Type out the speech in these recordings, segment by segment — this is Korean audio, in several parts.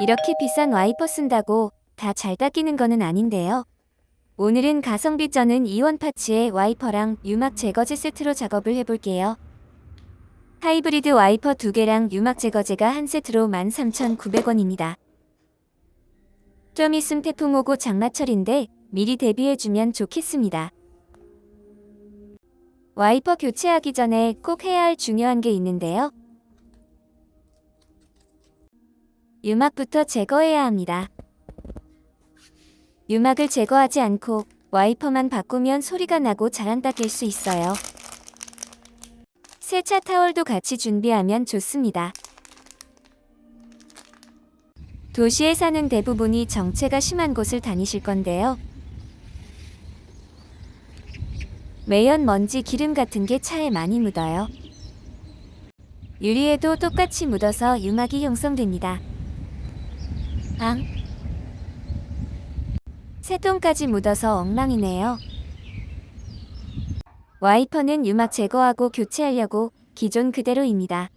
이렇게 비싼 와이퍼 쓴다고 다 잘 닦이는 거는 아닌데요. 오늘은 가성비 쩌는 이원 파츠의 와이퍼랑 유막 제거제 세트로 작업을 해볼게요. 하이브리드 와이퍼 2개랑 유막 제거제가 한 세트로 13,900원입니다. 좀 있음 태풍 오고 장마철인데 미리 대비해주면 좋겠습니다. 와이퍼 교체하기 전에 꼭 해야 할 중요한 게 있는데요. 유막부터 제거해야 합니다. 유막을 제거하지 않고 와이퍼만 바꾸면 소리가 나고 잘안 닦일 수 있어요. 세차 타월도 같이 준비하면 좋습니다. 도시에 사는 대부분이 정체가 심한 곳을 다니실 건데요. 매연 먼지 기름 같은 게 차에 많이 묻어요. 유리에도 똑같이 묻어서 유막이 형성됩니다. 앙. 새똥까지 묻어서 엉망이네요. 와이퍼는 유막 제거하고 교체하려고 기존 그대로입니다.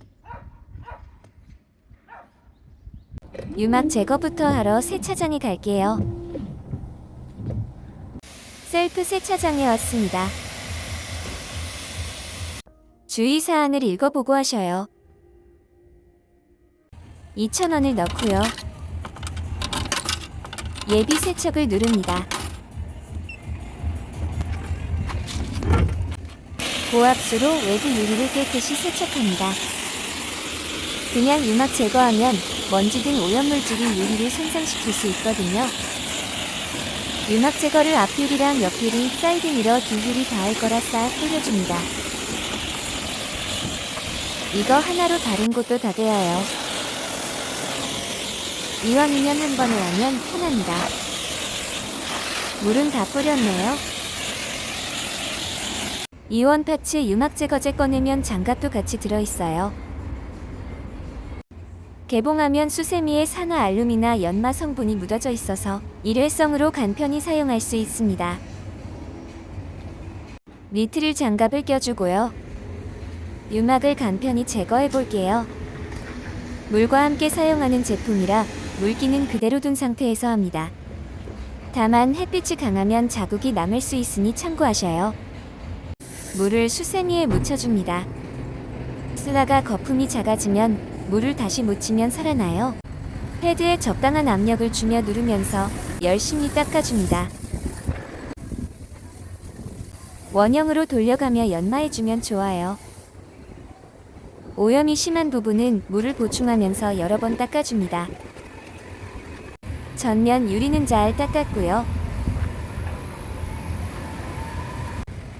유막 제거부터 하러 세차장에 갈게요. 셀프 세차장에 왔습니다. 주의사항을 읽어보고 하셔요. 2,000원을 넣고요. 예비 세척을 누릅니다. 고압수로 외부 유리를 깨끗이 세척합니다. 그냥 유막 제거하면 먼지 등 오염물질이 유리를 손상시킬 수 있거든요. 유막 제거를 앞유리랑 옆유리, 사이드 미러 두 유리 다할 거라 싹 뿌려줍니다. 이거 하나로 다른 곳도 다 되어요. 이왕이면 한 번에 하면 편합니다. 물은 다 뿌렸네요. 이원 파츠 유막 제거제 꺼내면 장갑도 같이 들어있어요. 개봉하면 수세미에 산화 알루미나 연마 성분이 묻어져 있어서 일회성으로 간편히 사용할 수 있습니다. 니트릴 장갑을 껴주고요. 유막을 간편히 제거해 볼게요. 물과 함께 사용하는 제품이라 물기는 그대로 둔 상태에서 합니다. 다만 햇빛이 강하면 자국이 남을 수 있으니 참고하셔요. 물을 수세미에 묻혀줍니다. 쓰다가 거품이 작아지면 물을 다시 묻히면 살아나요. 패드에 적당한 압력을 주며 누르면서 열심히 닦아줍니다. 원형으로 돌려가며 연마해주면 좋아요. 오염이 심한 부분은 물을 보충하면서 여러 번 닦아줍니다. 전면 유리는 잘 닦았고요.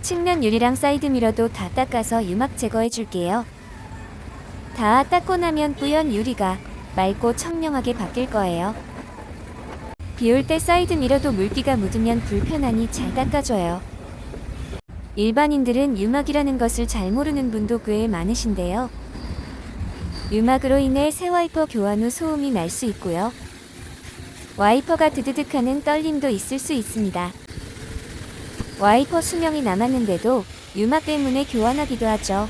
측면 유리랑 사이드 미러도 다 닦아서 유막 제거해 줄게요. 다 닦고 나면 뿌연 유리가 맑고 청명하게 바뀔 거예요. 비올 때 사이드 미러도 물기가 묻으면 불편하니 잘 닦아줘요. 일반인들은 유막이라는 것을 잘 모르는 분도 꽤 많으신데요. 유막으로 인해 새 와이퍼 교환 후 소음이 날 수 있고요. 와이퍼가 드드득 하는 떨림도 있을 수 있습니다. 와이퍼 수명이 남았는데도 유막 때문에 교환하기도 하죠.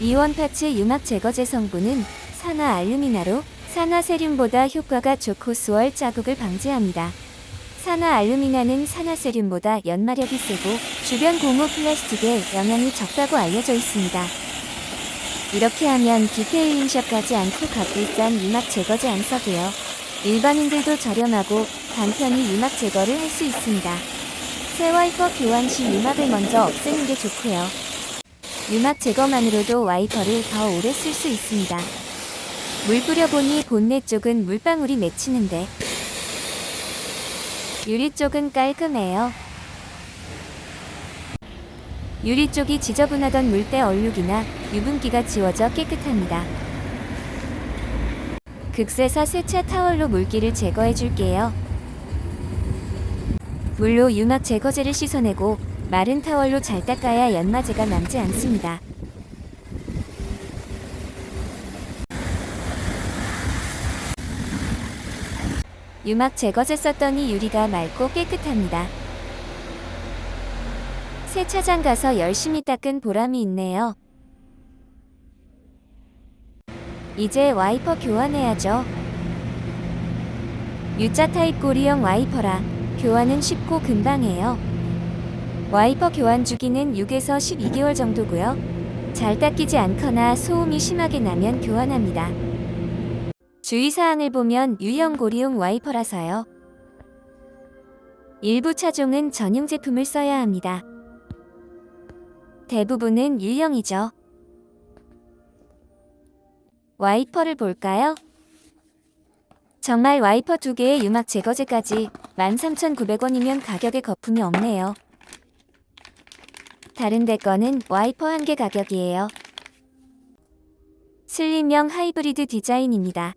이원 파츠 유막 제거제 성분은 산화 알루미나로 산화 세륨보다 효과가 좋고 수월 자국을 방지합니다. 산화 알루미나는 산화 세륨보다 연마력이 세고 주변 고무 플라스틱에 영향이 적다고 알려져 있습니다. 이렇게 하면 디테일링샵 가지 않고 값비싼 유막 제거제 안 써도요. 일반인들도 저렴하고 간편히 유막 제거를 할 수 있습니다. 새 와이퍼 교환 시 유막을 먼저 없애는 게 좋고요. 유막 제거만으로도 와이퍼를 더 오래 쓸 수 있습니다. 물 뿌려보니 본네 쪽은 물방울이 맺히는데 유리 쪽은 깔끔해요. 유리 쪽이 지저분하던 물때 얼룩이나 유분기가 지워져 깨끗합니다. 극세사 세차 타월로 물기를 제거해 줄게요. 물로 유막 제거제를 씻어내고 마른 타월로 잘 닦아야 연마제가 남지 않습니다. 유막 제거제 썼더니 유리가 맑고 깨끗합니다. 세차장 가서 열심히 닦은 보람이 있네요. 이제 와이퍼 교환해야죠. U자 타입 고리형 와이퍼라 교환은 쉽고 금방 해요. 와이퍼 교환 주기는 6에서 12개월 정도고요. 잘 닦이지 않거나 소음이 심하게 나면 교환합니다. 주의사항을 보면 유형 고리용 와이퍼라서요. 일부 차종은 전용 제품을 써야 합니다. 대부분은 유형이죠. 와이퍼를 볼까요? 정말 와이퍼 두 개의 유막 제거제까지 13,900원이면 가격에 거품이 없네요. 다른 데 거는 와이퍼 한 개 가격이에요. 슬림형 하이브리드 디자인입니다.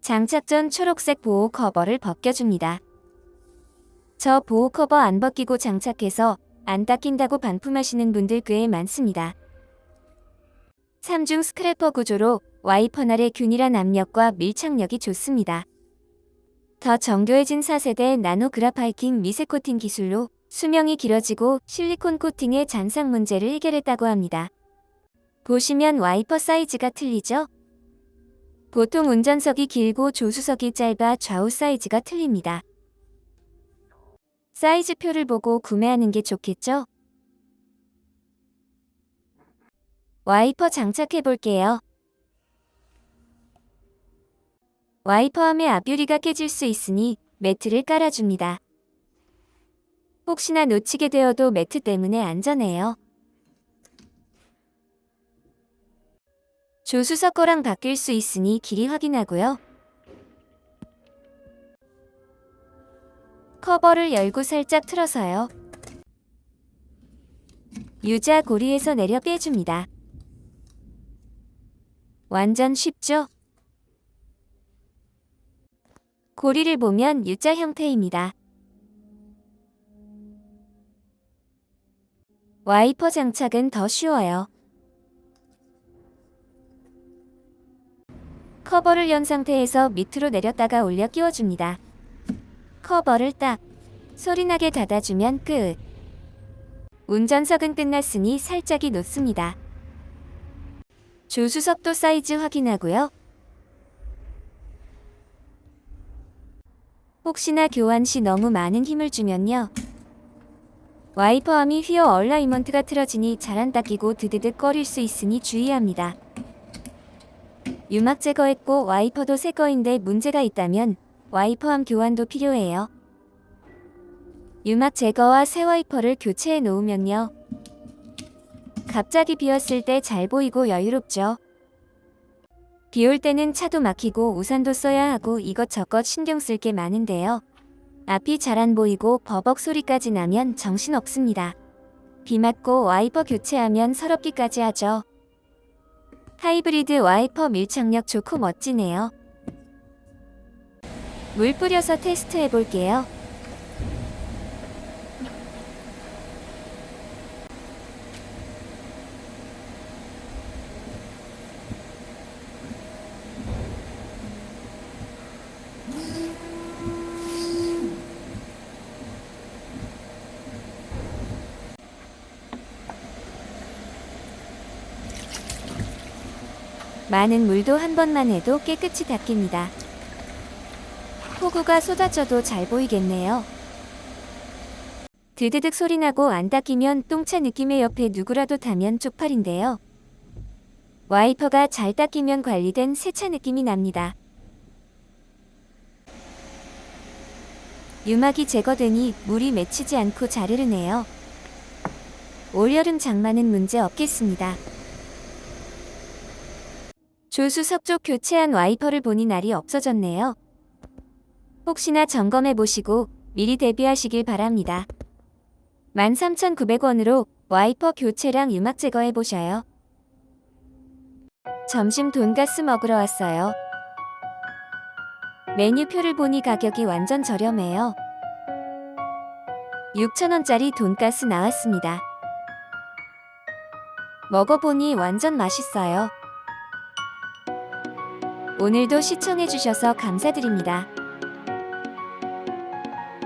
장착 전 초록색 보호 커버를 벗겨줍니다. 저 보호 커버 안 벗기고 장착해서 안 닦인다고 반품하시는 분들 꽤 많습니다. 3중 스크래퍼 구조로 와이퍼 날의 균일한 압력과 밀착력이 좋습니다. 더 정교해진 4세대 나노 그라파이팅 미세 코팅 기술로 수명이 길어지고 실리콘 코팅의 잔상 문제를 해결했다고 합니다. 보시면 와이퍼 사이즈가 틀리죠? 보통 운전석이 길고 조수석이 짧아 좌우 사이즈가 틀립니다. 사이즈표를 보고 구매하는 게 좋겠죠? 와이퍼 장착해 볼게요. 와이퍼함의 앞유리가 깨질 수 있으니 매트를 깔아줍니다. 혹시나 놓치게 되어도 매트 때문에 안전해요. 조수석 거랑 바뀔 수 있으니 길이 확인하고요. 커버를 열고 살짝 틀어서요. 유자 고리에서 내려 빼줍니다. 완전 쉽죠? 고리를 보면 U자 형태입니다. 와이퍼 장착은 더 쉬워요. 커버를 연 상태에서 밑으로 내렸다가 올려 끼워줍니다. 커버를 딱 소리나게 닫아주면 끝. 운전석은 끝났으니 살짝이 놓습니다. 조수석도 사이즈 확인하고요. 혹시나 교환 시 너무 많은 힘을 주면요. 와이퍼함이 휘어 얼라이먼트가 틀어지니 잘 안 닦이고 드드득 거릴 수 있으니 주의합니다. 유막 제거했고 와이퍼도 새 거인데 문제가 있다면 와이퍼함 교환도 필요해요. 유막 제거와 새 와이퍼를 교체해 놓으면요. 갑자기 비었을 때 잘 보이고 여유롭죠. 비 올 때는 차도 막히고 우산도 써야 하고 이것저것 신경 쓸 게 많은데요. 앞이 잘 안 보이고 버벅 소리까지 나면 정신 없습니다. 비 맞고 와이퍼 교체하면 서럽기까지 하죠. 하이브리드 와이퍼 밀착력 좋고 멋지네요. 물 뿌려서 테스트 해 볼게요. 많은 물도 한 번만 해도 깨끗이 닦입니다. 폭우가 쏟아져도 잘 보이겠네요. 드드득 소리나고 안 닦이면 똥차 느낌의 옆에 누구라도 타면 쪽팔인데요. 와이퍼가 잘 닦이면 관리된 세차 느낌이 납니다. 유막이 제거되니 물이 맺히지 않고 잘 흐르네요. 올여름 장마는 문제 없겠습니다. 조수석 쪽 교체한 와이퍼를 보니 날이 없어졌네요. 혹시나 점검해 보시고 미리 대비하시길 바랍니다. 13,900원으로 와이퍼 교체랑 유막 제거해 보셔요. 점심 돈가스 먹으러 왔어요. 메뉴표를 보니 가격이 완전 저렴해요. 6,000원짜리 돈가스 나왔습니다. 먹어보니 완전 맛있어요. 오늘도 시청해주셔서 감사드립니다.